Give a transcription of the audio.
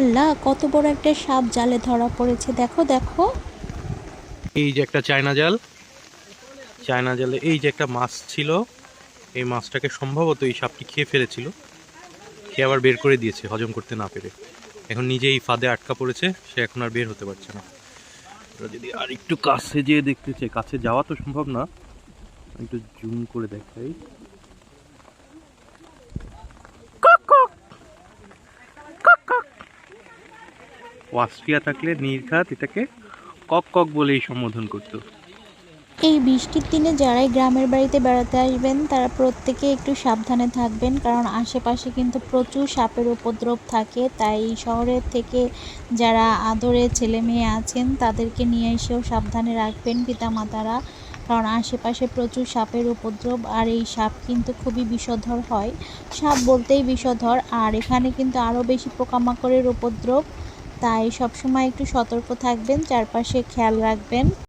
আল্লাহ, কত বড় একটা সাপ জালে ধরা পড়েছে। দেখো দেখো। এই যে একটা চায়না জাল। চায়না জালে এই যে একটা মাছ ছিল, এই মাছটাকে সম্ভবত এই সাপটি খেয়ে ফেলেছিল। খেয়ে আবার বের করে দিয়েছে, হজম করতে না পেরে। এখন নিজেই ফাঁদে আটকা পড়েছে, সে এখন আর বের হতে পারছে না। যদি আর একটু কাছে যেয়ে দেখতে কাছে যাওয়া তো সম্ভব না। একটু জুম করে দেখাই কক কক। কক কক। অস্ট্রিয়া থাকলে, নির্ঘাত এটাকে কক কক বলেই সম্বোধন করতো। এই বৃষ্টির দিনে যারাই গ্রামের বাড়িতে বেড়াতে আসবেন, তারা প্রত্যেকে একটু সাবধানে থাকবেন, কারণ আশেপাশে কিন্তু প্রচুর সাপের উপদ্রব থাকে। তাই শহরের থেকে যারা আদরে ছেলে মেয়ে আছেন, তাদেরকে নিয়ে এসেও সাবধানে রাখবেন পিতামাতারা, কারণ আশেপাশে প্রচুর সাপের উপদ্রব, আর এই সাপ কিন্তু খুবই বিষধর হয়। সাপ বলতেই বিষধর, আর এখানে কিন্তু আরও বেশি পোকামাকড়ের উপদ্রব। তাই সবসময় একটু সতর্ক থাকবেন চারপাশে খেয়াল রাখবেন।